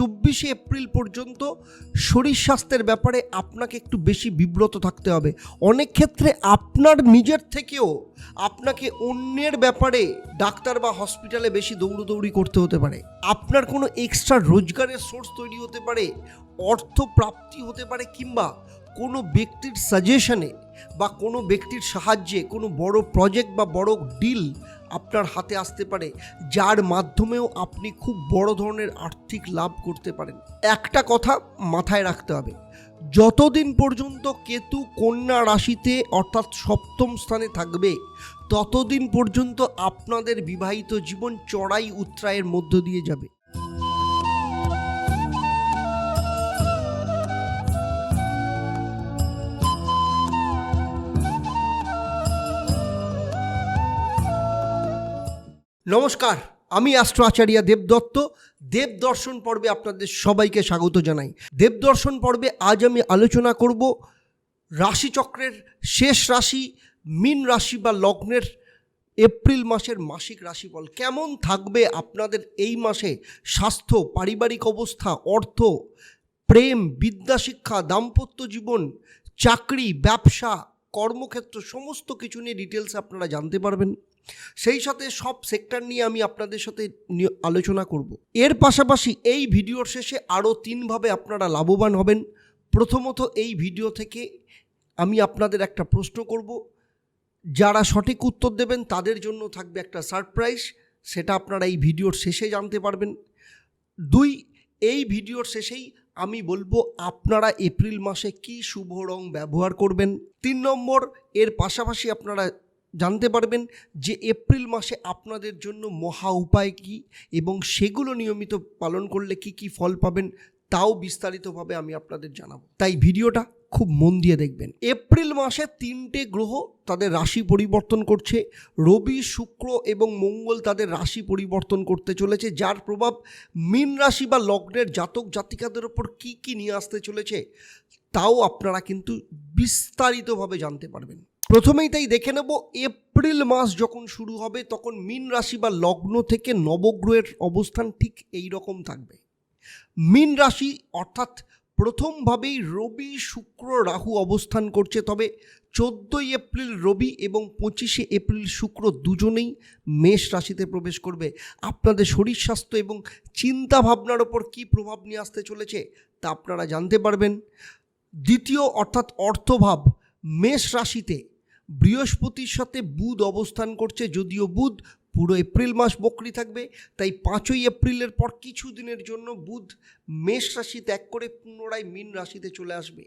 চব্বিশে এপ্রিল পর্যন্ত শরীর স্বাস্থ্যের ব্যাপারে আপনাকে একটু বেশি বিব্রত থাকতে হবে। অনেক ক্ষেত্রে আপনার নিজের থেকেও আপনাকে অন্যের ব্যাপারে ডাক্তার বা হসপিটালে বেশি দৌড়দৌড়ি করতে হতে পারে। আপনার কোনো এক্সট্রা রোজগারের সোর্স তৈরি হতে পারে, অর্থ প্রাপ্তি হতে পারে কিংবা কোনো ব্যক্তির সাজেশনে বা কোনো ব্যক্তির সাহায্যে কোনো বড় প্রজেক্ট বা বড় ডিল আপনার হাতে আসতে পারে, যার মাধ্যমেও আপনি খুব বড় ধরনের আর্থিক লাভ করতে পারেন। একটা কথা মাথায় রাখতে হবে, যতদিন পর্যন্ত কেতু কন্যা রাশিতে অর্থাৎ সপ্তম স্থানে থাকবে, ততদিন পর্যন্ত আপনাদের বিবাহিত জীবন চড়াই উত্রায়ের মধ্য দিয়ে যাবে। নমস্কার, আমি অ্যাস্ট্রো আচার্য দেবদত্ত। দেবদর্শন পর্বে আপনাদের সবাইকে স্বাগত জানাই। দেবদর্শন পর্বে আজ আমি আলোচনা করব রাশিচক্রের শেষ রাশি, মিন রাশি বা লগ্নের এপ্রিল মাসের মাসিক রাশিফল। কেমন থাকবে আপনাদের এই মাসে? স্বাস্থ্য, পারিবারিক অবস্থা, অর্থ, প্রেম, বিদ্যাশিক্ষা, দাম্পত্য জীবন, চাকরি, ব্যবসা, কর্মক্ষেত্র, সমস্ত কিছু নিয়ে ডিটেলস আপনারা জানতে পারবেন। সেই সাথে সব সেক্টর নিয়ে আমি আপনাদের সাথে আলোচনা করব। এর পাশাপাশি এই ভিডিওর শেষে আরও তিনভাবে আপনারা লাভবান হবেন। প্রথমত এই ভিডিও থেকে আমি আপনাদের একটা প্রশ্ন করব। যারা সঠিক উত্তর দেবেন, তাদের জন্য থাকবে একটা সারপ্রাইজ সেটা আপনারা এই ভিডিওর শেষে জানতে পারবেন। দুই, এই ভিডিওর শেষেই আমি বলব, আপনারা এপ্রিল মাসে কি শুভ রং ব্যবহার করবেন? তিন নম্বর, এর পাশাপাশি আপনারা জানতে পারবেন যে এপ্রিল মাসে আপনাদের জন্য মহা উপায় কী এবং সেগুলো নিয়মিত পালন করলে কি কি ফল পাবেন তাও বিস্তারিতভাবে আমি আপনাদের জানাব। তাই ভিডিওটা খুব মন দিয়ে দেখবেন। এপ্রিল মাসে তিনটে গ্রহ তাদের রাশি পরিবর্তন করছে। রবি, শুক্র এবং মঙ্গল তাদের রাশি পরিবর্তন করতে চলেছে। যার প্রভাব মীন রাশি বা লগ্নের জাতক জাতিকাদের ওপর কী কী নিয়ে আসতে চলেছে, তাও আপনারা কিন্তু বিস্তারিতভাবে জানতে পারবেন। প্রথমেই তাই দেখে নেব, এপ্রিল মাস যখন শুরু হবে, তখন মীন রাশি বা লগ্ন থেকে নবগ্রহের অবস্থান ঠিক এই রকম থাকবে। মীন রাশি অর্থাৎ প্রথমভাবেই রবি, শুক্র, রাহু অবস্থান করছে, তবে চোদ্দোই এপ্রিল রবি এবং পঁচিশে এপ্রিল শুক্র দুজনেই মেষ রাশিতে প্রবেশ করবে। আপনাদের শরীর স্বাস্থ্য এবং চিন্তা ভাবনার ওপর কী প্রভাব নিয়ে আসতে চলেছে তা আপনারা জানতে পারবেন। দ্বিতীয় অর্থাৎ অর্থভাব, মেষ রাশিতে বৃহস্পতির সাথে বুধ অবস্থান করছে, যদিও বুধ পুরো এপ্রিল মাস বকরি থাকবে, তাই পাঁচই এপ্রিলের পর কিছু দিনের জন্য বুধ মেষ রাশি ত্যাগ করে পুনরায় মীন রাশিতে চলে আসবে।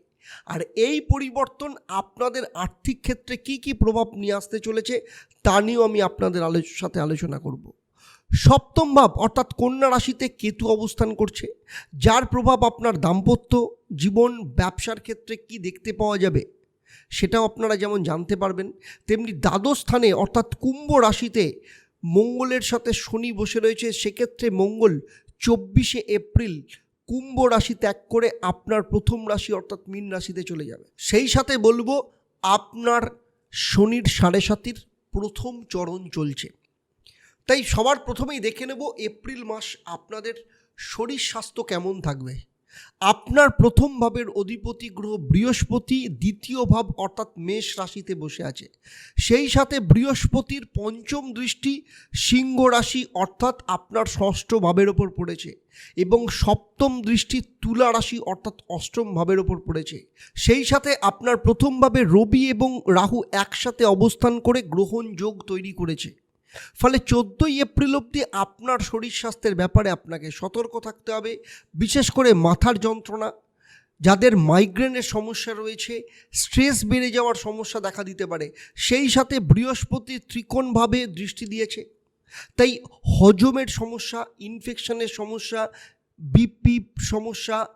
আর এই পরিবর্তন আপনাদের আর্থিক ক্ষেত্রে কি কি প্রভাব নিয়ে আসতে চলেছে, তা নিয়েও আমি আপনাদের আলো সাথে আলোচনা করব। সপ্তম ভাব, অর্থাৎ কন্যা রাশিতে কেতু অবস্থান করছে, যার প্রভাব আপনার দাম্পত্য জীবন, ব্যবসার ক্ষেত্রে কি দেখতে পাওয়া যাবে? সেটাও আপনারা যেমন জানতে পারবেন, তেমনি দ্বাদশ স্থানে, অর্থাৎ কুম্ভ রাশিতে মঙ্গলের সাথে শনি বসে রয়েছে, সেক্ষেত্রে মঙ্গল চব্বিশে এপ্রিল কুম্ভ রাশি ত্যাগ করে আপনার প্রথম রাশি, অর্থাৎ মীন রাশিতে চলে যাবে। সেই সাথে বলব, আপনার শনির সাড়ে সাতির প্রথম চরণ চলছে। তাই সবার প্রথমেই দেখে নেব এপ্রিল মাস আপনাদের শরীর স্বাস্থ্য কেমন থাকবে। আপনার প্রথম ভাবের অধিপতি গ্রহ বৃহস্পতি, দ্বিতীয় ভাব অর্থাৎ মেষ রাশিতে বসে আছে। সেই সাথে বৃহস্পতির পঞ্চম দৃষ্টি সিংহ রাশি অর্থাৎ আপনার ষষ্ঠ ভাবের ওপর পড়েছে এবং সপ্তম দৃষ্টি তুলা রাশি অর্থাৎ অষ্টম ভাবের ওপর পড়েছে। সেই সাথে আপনার প্রথমভাবে রবি এবং রাহু একসাথে অবস্থান করে গ্রহণ যোগ তৈরি করেছে। ফলে চোদ্দোই এপ্রিল অবধি আপনার শরীর স্বাস্থ্যের ব্যাপারে আপনাকে সতর্ক থাকতে হবে, বিশেষ করে মাথার যন্ত্রণা, যাদের মাইগ্রেনের সমস্যা রয়েছে স্ট্রেস বেড়ে যাওয়ার সমস্যা দেখা দিতে পারে, সেই সাথে বৃহস্পতি ত্রিকোণভাবে দৃষ্টি দিয়েছে। তাই হজমের সমস্যা ইনফেকশনের সমস্যা বিপি সমস্যা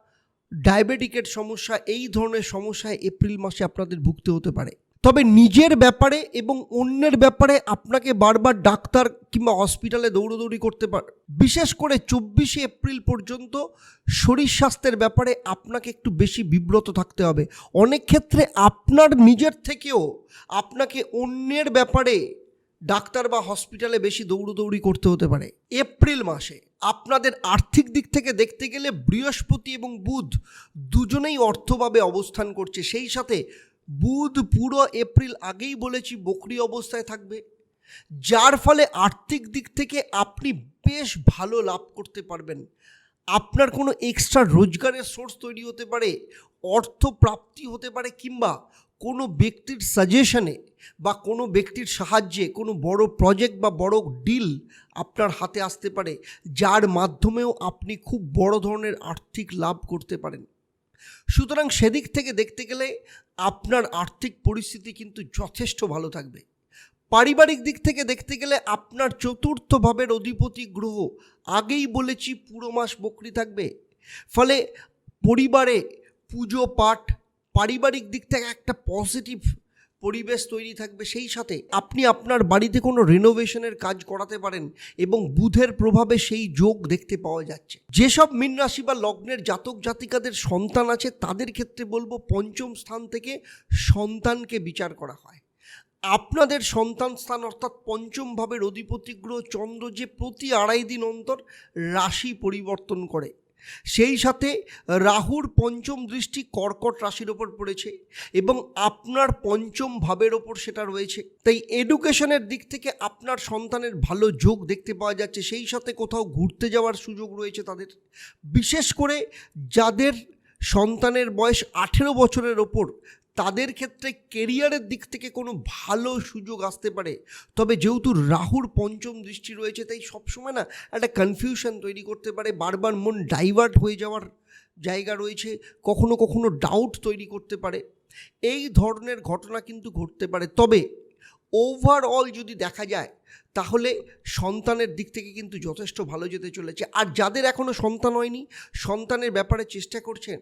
ডায়াবেটিকের সমস্যা, এই ধরনের সমস্যায় এপ্রিল মাসে আপনাদের ভুগতে হতে পারে। তবে নিজের ব্যাপারে এবং অন্যের ব্যাপারে আপনাকে বারবার ডাক্তার কিংবা হসপিটালে দৌড়দৌড়ি করতে পারে, বিশেষ করে চব্বিশে এপ্রিল পর্যন্ত শরীর স্বাস্থ্যের ব্যাপারে আপনাকে একটু বেশি বিব্রত থাকতে হবে। অনেক ক্ষেত্রে আপনার নিজের থেকেও আপনাকে অন্যের ব্যাপারে ডাক্তার বা হসপিটালে বেশি দৌড়দৌড়ি করতে হতে পারে। এপ্রিল মাসে আপনাদের আর্থিক দিক থেকে দেখতে গেলে বৃহস্পতি এবং বুধ দুজনেই অর্থভাবে অবস্থান করছে। সেই সাথে বুধ পুরো এপ্রিল আগেই বলেছি বকরি অবস্থায় থাকবে, যার ফলে আর্থিক দিক থেকে আপনি বেশ ভালো লাভ করতে পারবেন। আপনার কোনো এক্সট্রা রোজগারের সোর্স তৈরি হতে পারে, অর্থ প্রাপ্তি হতে পারে, কিংবা কোনো ব্যক্তির সাজেশনে বা কোনো ব্যক্তির সাহায্যে কোনো বড় প্রজেক্ট বা বড় ডিল আপনার হাতে আসতে পারে, যার মাধ্যমেও আপনি খুব বড় ধরনের আর্থিক লাভ করতে পারেন। সুতরাং সেদিক থেকে দেখতে গেলে আপনার আর্থিক পরিস্থিতি কিন্তু যথেষ্ট ভালো থাকবে। পারিবারিক দিক থেকে দেখতে গেলে আপনার চতুর্থ ভাবের অধিপতি গ্রহ আগেই বলেছি পুরো মাস বকরি থাকবে। ফলে পরিবারে পুজো, পাঠ, পারিবারিক দিক থেকে একটা পজিটিভ পরিবেশ তৈরি থাকবে সেই সাথে আপনি আপনার বাড়িতে কোনো রিনোভেশনের কাজ করাতে পারেন এবং বুধের প্রভাবে সেই যোগ দেখতে পাওয়া যাচ্ছে। যেসব মীন রাশি বা লগ্নের জাতক জাতিকাদের সন্তান আছে, তাদের ক্ষেত্রে বলব পঞ্চম স্থান থেকে সন্তানকে বিচার করা হয়। আপনাদের সন্তান স্থান অর্থাৎ পঞ্চম ভাবের অধিপতি গ্রহ চন্দ্র যে প্রতি আড়াই দিন অন্তর রাশি পরিবর্তন করে। সেই সাথে রাহুর পঞ্চম দৃষ্টি কর্কট রাশির ওপর পড়েছে এবং আপনার পঞ্চম ভাবের ওপর সেটা রয়েছে। তাই এডুকেশনের দিক থেকে আপনার সন্তানের ভালো যোগ দেখতে পাওয়া যাচ্ছে। সেই সাথে কোথাও ঘুরতে যাওয়ার সুযোগ রয়েছে তাদের। বিশেষ করে যাদের সন্তানের বয়স আঠেরো বছরের ওপর তাদের ক্ষেত্রে কেরিয়ারের দিক থেকে কোনো ভালো সুযোগ আসতে পারে। তবে যেহেতু রাহুর পঞ্চম দৃষ্টি রয়েছে, তাই সবসময় না একটা কনফিউশন তৈরি করতে পারে, বারবার মন ডাইভার্ট হয়ে যাওয়ার জায়গা রয়েছে, কখনো কখনো ডাউট তৈরি করতে পারে। এই ধরনের ঘটনা কিন্তু ঘটতে পারে। তবে ওভারঅল যদি দেখা যায়, তাহলে সন্তানের দিক থেকে কিন্তু যথেষ্ট ভালো যেতে চলেছে। আর যাদের এখনও সন্তান হয়নি, সন্তানের ব্যাপারে চেষ্টা করছেন,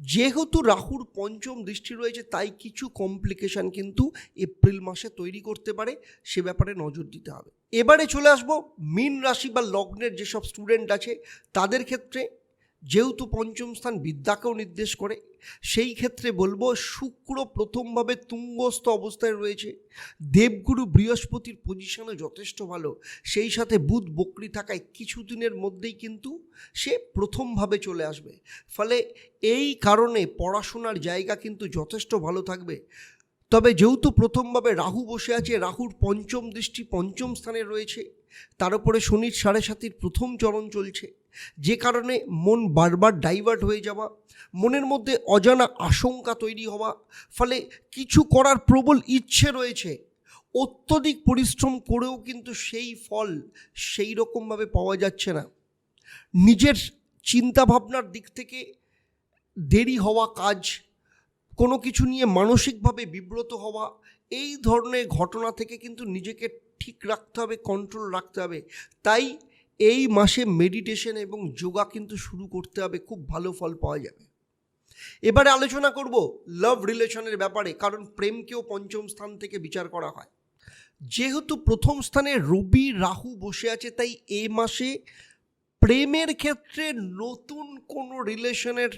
যেহেতু রাহুর পঞ্চম দৃষ্টি রয়েছে, তাই কিছু কমপ্লিকেশন কিন্তু এপ্রিল মাসে তৈরি করতে পারে, সে ব্যাপারে নজর দিতে হবে। এবারে চলে আসব, মীন রাশি বা লগ্নের যেসব স্টুডেন্ট আছে, তাদের ক্ষেত্রে যেহেতু পঞ্চম স্থান বিদ্যাকেও নির্দেশ করে সেই ক্ষেত্রে বলব, শুক্র প্রথমভাবে তুঙ্গস্থ অবস্থায় রয়েছে। দেবগুরু বৃহস্পতির পজিশনও যথেষ্ট ভালো। সেই সাথে বুধ বকরি থাকায় কিছুদিনের মধ্যেই কিন্তু সে প্রথমভাবে চলে আসবে। ফলে এই কারণে পড়াশোনার জায়গা কিন্তু যথেষ্ট ভালো থাকবে। তবে যেহেতু প্রথমভাবে রাহু বসে আছে, রাহুর পঞ্চম দৃষ্টি পঞ্চম স্থানে রয়েছে। তার উপরে শনির সাড়ে সাতির প্রথম চরণ চলছে। যে কারণে মন বারবার ডাইভার্ট হয়ে যাওয়া, মনের মধ্যে অজানা আশঙ্কা তৈরি হওয়া, ফলে কিছু করার প্রবল ইচ্ছে রয়েছে। অত্যধিক পরিশ্রম করেও কিন্তু সেই ফল সেই রকমভাবে পাওয়া যাচ্ছে না। নিজের চিন্তাভাবনার দিক থেকে দেরি হওয়া কাজ, কোনো কিছু নিয়ে মানসিকভাবে বিব্রত হওয়া, এই ধরনের ঘটনা থেকে কিন্তু নিজেকে ঠিক রাখতে হবে কন্ট্রোল রাখতে হবে। তাই এই মাসে মেডিটেশন এবং যোগা কিন্তু শুরু করতে হবে, খুব ভালো ফল পাওয়া যাবে। এবারে আলোচনা করব লাভ রিলেশনের ব্যাপারে, কারণ প্রেমকেও পঞ্চম স্থান থেকে বিচার করা হয়। যেহেতু প্রথম স্থানে রবি রাহু বসে আছে, তাই এই মাসে প্রেমের ক্ষেত্রে নতুন কোনো রিলেশনের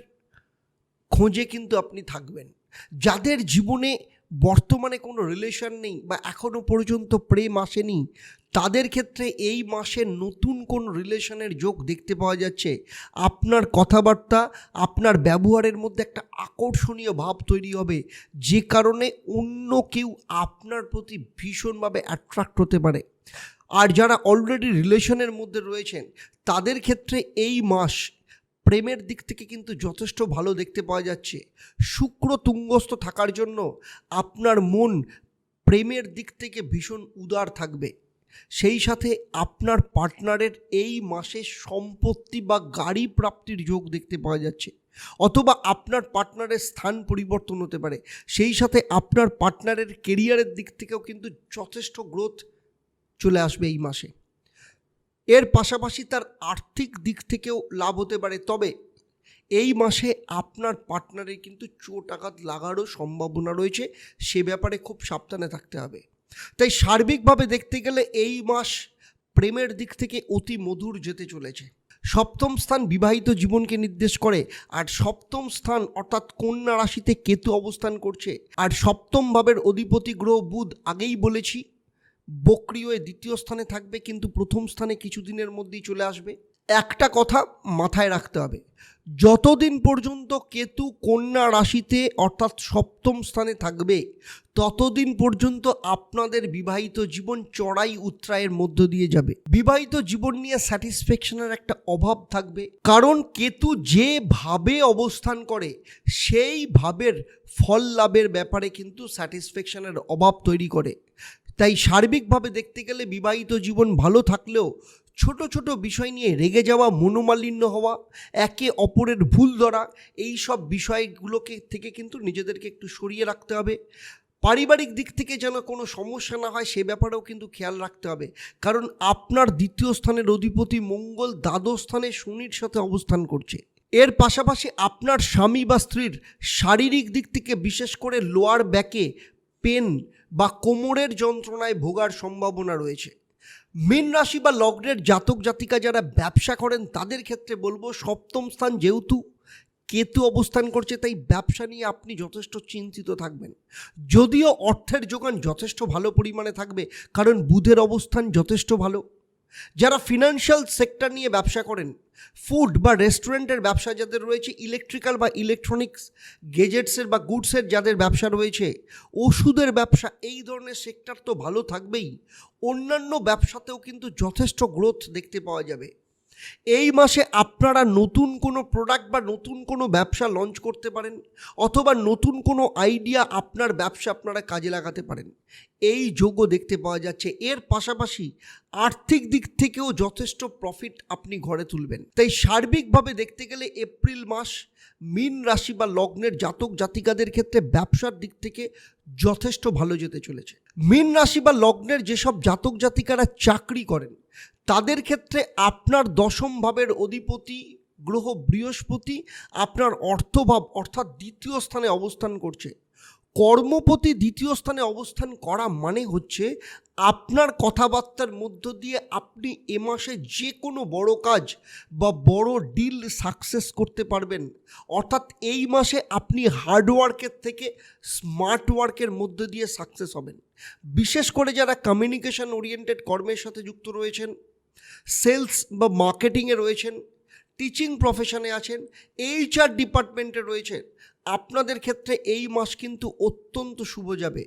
খোঁজে কিন্তু আপনি থাকবেন। যাদের জীবনে বর্তমানে কোনো রিলেশন নেই বা এখনও পর্যন্ত প্রেম আসেনি, তাদের ক্ষেত্রে এই মাসে নতুন কোন রিলেশনের যোগ দেখতে পাওয়া যাচ্ছে? আপনার কথাবার্তা, আপনার ব্যবহারের মধ্যে একটা আকর্ষণীয় ভাব তৈরি হবে, যে কারণে অন্য কেউ আপনার প্রতি ভীষণভাবে অ্যাট্রাক্ট হতে পারে। আর যারা অলরেডি রিলেশনের মধ্যে রয়েছেন, তাদের ক্ষেত্রে এই মাস প্রেমের দিক থেকে কিন্তু যথেষ্ট ভালো দেখতে পাওয়া যাচ্ছে। শুক্র তুঙ্গস্থ থাকার জন্য আপনার মন প্রেমের দিক থেকে ভীষণ উদার থাকবে। সেই সাথে আপনার পার্টনারের এই মাসে সম্পত্তি বা গাড়ি প্রাপ্তির যোগ দেখতে পাওয়া যাচ্ছে। অথবা আপনার পার্টনারের স্থান পরিবর্তন হতে পারে। সেই সাথে আপনার পার্টনারের কেরিয়ারের দিক থেকেও কিন্তু যথেষ্ট গ্রোথ চলে আসবে এই মাসে। এর পাশাপাশি তার আর্থিক দিক থেকেও লাভ হতে পারে। তবে এই মাসে আপনার পার্টনারের কিন্তু চোট আঘাত লাগারও সম্ভাবনা রয়েছে। সে ব্যাপারে খুব সাবধানে থাকতে হবে। তাই সার্বিকভাবে দেখতে গেলে এই মাস প্রেমের দিক থেকে অতি মধুর যেতে চলেছে। সপ্তম স্থান বিবাহিত জীবনকে নির্দেশ করে, আর সপ্তম স্থান অর্থাৎ কন্যা রাশিতে কেতু অবস্থান করছে। আর সপ্তম ভাবের অধিপতি গ্রহ বুধ আগেই বলেছি বক্রিয় দ্বিতীয় স্থানে থাকবে, কিন্তু প্রথম স্থানে কিছুদিনের মধ্যেই চলে আসবে। একটা কথা মাথায় রাখতে হবে, যতদিন পর্যন্ত কেতু কন্যা রাশিতে অর্থাৎ সপ্তম স্থানে থাকবে, ততদিন পর্যন্ত আপনাদের বিবাহিত জীবন চড়াই উত্তরায়ের মধ্য দিয়ে যাবে। বিবাহিত জীবন নিয়ে স্যাটিসফ্যাকশনের একটা অভাব থাকবে, কারণ কেতু যেভাবে অবস্থান করে, সেই ভাবের ফল লাভের ব্যাপারে কিন্তু স্যাটিসফ্যাকশনের অভাব তৈরি করে। তাই সার্বিকভাবে দেখতে গেলে বিবাহিত জীবন ভালো থাকলেও ছোট ছোট বিষয় নিয়ে রেগে যাওয়া, মনোমালিন্য হওয়া, একে অপরের ভুল ধরা, এই সব বিষয়গুলোকে থেকে কিন্তু নিজেদেরকে একটু সরিয়ে রাখতে হবে। পারিবারিক দিক থেকে যেন কোনো সমস্যা না হয় সে ব্যাপারেও কিন্তু খেয়াল রাখতে হবে। কারণ আপনার দ্বিতীয় স্থানের অধিপতি মঙ্গল দ্বাদশ স্থানে শনির সাথে অবস্থান করছে। এর পাশাপাশি আপনার স্বামী বা স্ত্রীর শারীরিক দিক থেকে বিশেষ করে লোয়ার ব্যাকে পেন বা কোমরের যন্ত্রণায় ভোগার সম্ভাবনা রয়েছে। মীন রাশি বা লগ্নের জাতক জাতিকা যারা ব্যবসা করেন, তাদের ক্ষেত্রে বলব সপ্তম স্থান যেহেতু কেতু অবস্থান করছে, তাই ব্যবসা নিয়ে আপনি যথেষ্ট চিন্তিত থাকবেন। যদিও অর্থের যোগান যথেষ্ট ভালো পরিমাণে থাকবে, কারণ বুধের অবস্থান যথেষ্ট ভালো। যারা ফিনান্সিয়াল সেক্টর নিয়ে ব্যবসা করেন ফুড বা রেস্টুরেন্টের ব্যবসা যাদের রয়েছে ইলেকট্রিক্যাল বা ইলেকট্রনিক্স গেজেটসের বা গুডসের যাদের ব্যবসা রয়েছে, ওষুধের ব্যবসা, এই ধরনের সেক্টর তো ভালো থাকবেই। অন্যান্য ব্যবসাতেও কিন্তু যথেষ্ট গ্রোথ দেখতে পাওয়া যাবে। এই মাসে আপনারা নতুন কোনো প্রোডাক্ট বা নতুন কোনো ব্যবসা লঞ্চ করতে পারেন, অথবা নতুন কোনো আইডিয়া আপনার ব্যবসা আপনারা কাজে লাগাতে পারেন। এই যোগও দেখতে পাওয়া যাচ্ছে। এর পাশাপাশি আর্থিক দিক থেকেও যথেষ্ট প্রফিট আপনি ঘরে তুলবেন। তাই সার্বিকভাবে দেখতে গেলে এপ্রিল মাস মীন রাশি বা লগ্নের জাতক জাতিকাদের ক্ষেত্রে ব্যবসার দিক থেকে যথেষ্ট ভালো যেতে চলেছে। মীন রাশি বা লগ্নের যেসব জাতক জাতিকারা চাকরি করেন তাদের ক্ষেত্রে আপনার দশম ভাবের অধিপতি গ্রহ বৃহস্পতি আপনার অর্থভাব অর্থাৎ দ্বিতীয় স্থানে অবস্থান করছে। কর্মপতি দ্বিতীয় স্থানে অবস্থান করা মানে হচ্ছে আপনার কথাবার্তার মধ্য দিয়ে আপনি এ মাসে যে কোনো বড় কাজ বা বড় ডিল সাকসেস করতে পারবেন। অর্থাৎ এই মাসে আপনি হার্ডওয়ার্কের থেকে স্মার্ট ওয়ার্কের মধ্য দিয়ে সাকসেস হবেন। বিশেষ করে যারা কমিউনিকেশন ওরিয়েন্টেড কর্মের সাথে যুক্ত রয়েছেন সেলস বা মার্কেটিংয়ে রয়েছেন, টিচিং প্রফেশনে আছেন, এইচআর ডিপার্টমেন্টে রয়েছে আপনাদের ক্ষেত্রে এই মাস কিন্তু অত্যন্ত শুভ যাবে।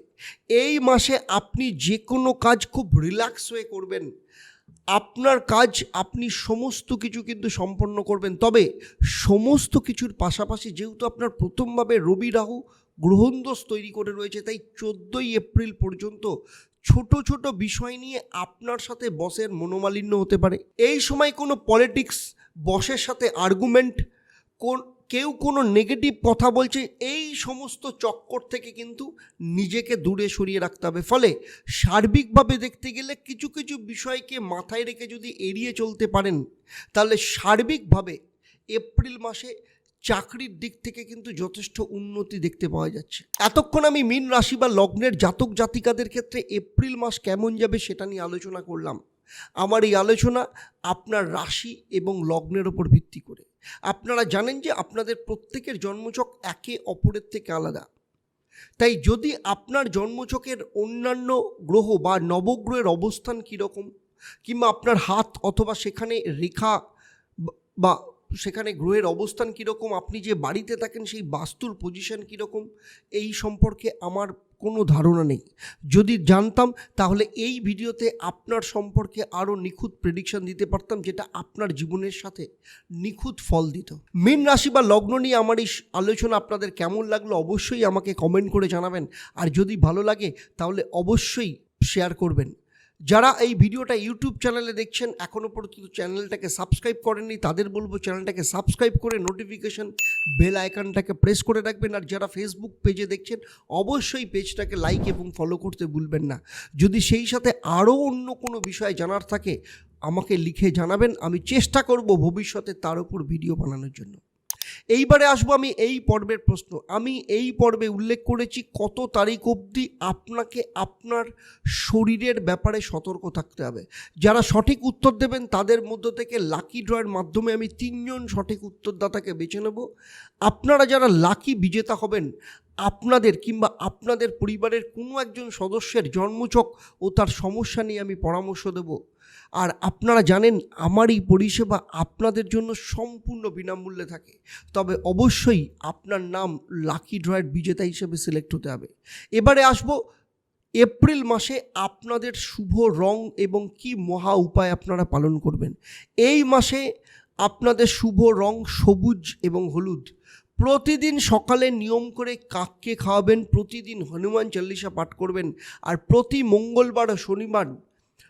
এই মাসে আপনি যে কোনো কাজ খুব রিল্যাক্স হয়ে করবেন। আপনার কাজ আপনি সমস্ত কিছু কিন্তু সম্পন্ন করবেন। তবে সমস্ত কিছুর পাশাপাশি যেহেতু আপনার প্রথমভাবে রবি রাহু গ্রহণদোষ তৈরি করে রয়েছে, তাই চোদ্দোই এপ্রিল পর্যন্ত ছোট ছোট বিষয় নিয়ে আপনার সাথে বসের মনোমালিন্য হতে পারে। এই সময় কোনো পলিটিক্স বসের সাথে আর্গুমেন্ট কোন, কেউ কোনো নেগেটিভ কথা বলছে, এই সমস্ত চক্কর থেকে কিন্তু নিজেকে দূরে সরিয়ে রাখতে হবে। ফলে সার্বিকভাবে দেখতে গেলে কিছু কিছু বিষয়কে মাথায় রেখে যদি এড়িয়ে চলতে পারেন, তাহলে সার্বিকভাবে এপ্রিল মাসে চাকরির দিক থেকে কিন্তু যথেষ্ট উন্নতি দেখতে পাওয়া যাচ্ছে। এতক্ষণ আমি মীন রাশি বা লগ্নের জাতক জাতিকাদের ক্ষেত্রে এপ্রিল মাস কেমন যাবে সেটা নিয়ে আলোচনা করলাম। আমার এই আলোচনা আপনার রাশি এবং লগ্নের ওপর ভিত্তি করে। আপনারা জানেন যে আপনাদের প্রত্যেকের জন্মচক একে অপরের থেকে আলাদা। তাই যদি আপনার জন্মচকের অন্যান্য গ্রহ বা নবগ্রহের অবস্থান কীরকম, কিংবা আপনার হাত অথবা সেখানে রেখা বা- সেখানে গ্রহের অবস্থান কীরকম? আপনি যে বাড়িতে থাকেন, সেই বাস্তুর পজিশন কীরকম? এই সম্পর্কে আমার কোনো ধারণা নেই। যদি জানতাম, তাহলে এই ভিডিওতে আপনার সম্পর্কে আরও নিখুঁত প্রেডিকশন দিতে পারতাম, যেটা আপনার জীবনের সাথে নিখুঁত ফল দিত। মীন রাশি বা লগ্ন নিয়ে আমার এই আলোচনা আপনাদের কেমন লাগল, অবশ্যই আমাকে কমেন্ট করে জানাবেন। আর যদি ভালো লাগে, তাহলে অবশ্যই শেয়ার করবেন। যারা এই ভিডিওটা ইউটিউব চ্যানেলে দেখছেন এখনও পর্যন্ত চ্যানেলটাকে সাবস্ক্রাইব করেননি, তাদের বলব চ্যানেলটাকে সাবস্ক্রাইব করে নোটিফিকেশন বেল আইকনটাকে প্রেস করে রাখবেন। আর যারা ফেসবুক পেজে দেখছেন, অবশ্যই পেজটাকে লাইক এবং ফলো করতে ভুলবেন না। যদি সেই সাথে আরও অন্য কোনো বিষয় জানার থাকে, আমাকে লিখে জানাবেন। আমি চেষ্টা করব ভবিষ্যতে তার উপর ভিডিও বানানোর জন্য। এইবারে আসব আমি এই পর্বের প্রশ্ন। আমি এই পর্বে উল্লেখ করেছি কত তারিখ অবধি আপনাকে আপনার শরীরের ব্যাপারে সতর্ক থাকতে হবে। যারা সঠিক উত্তর দেবেন তাদের মধ্য থেকে লাকি ড্রয়ের মাধ্যমে আমি তিনজন সঠিক উত্তরদাতাকে বেছে নেব। আপনারা যারা লাকি বিজেতা হবেন, আপনাদের কিংবা আপনাদের পরিবারের কোনো একজন সদস্যের জন্মচক ও তার সমস্যা নিয়ে আমি পরামর্শ দেব। আর আপনারা জানেন, আমার এই পরিষেবা আপনাদের জন্য সম্পূর্ণ বিনামূল্যে থাকে। তবে অবশ্যই আপনার নাম লাকি ড্রয়ের বিজেতা হিসেবে সিলেক্ট হতে হবে। এবারে আসব, এপ্রিল মাসে আপনাদের শুভ রং এবং কি মহা উপায় আপনারা পালন করবেন। এই মাসে আপনাদের শুভ রং সবুজ এবং হলুদ। প্রতিদিন সকালে নিয়ম করে কাককে খাওয়াবেন, প্রতিদিন হনুমান চল্লিশা পাঠ করবেন। আর প্রতি মঙ্গলবার ও শনিবার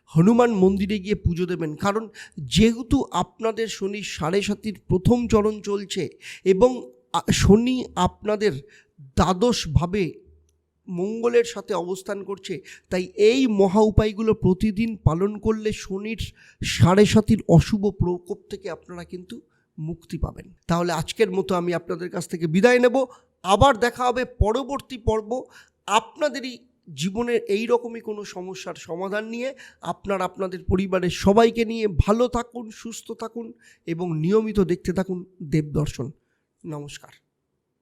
হনুমান মন্দিরে গিয়ে পুজো দেবেন। কারণ যেহেতু আপনাদের শনি সাড়ে সাতির প্রথম চরণ চলছে এবং শনি আপনাদের দ্বাদশভাবে মঙ্গলের সাথে অবস্থান করছে, তাই এই মহা উপায়গুলো প্রতিদিন পালন করলে শনির সাড়ে সাতির অশুভ প্রকোপ থেকে আপনারা কিন্তু মুক্তি পাবেন। তাহলে আজকের মতো আমি আপনাদের কাছ থেকে বিদায় নেব। আবার দেখা হবে পরবর্তী পর্ব। আপনাদেরই জীবনের এই রকমই কোনো সমস্যার সমাধান নিয়ে আপনার, আপনাদের পরিবারের সবাইকে নিয়ে ভালো থাকুন, সুস্থ থাকুন এবং নিয়মিত দেখতে থাকুন দেবদর্শন। নমস্কার।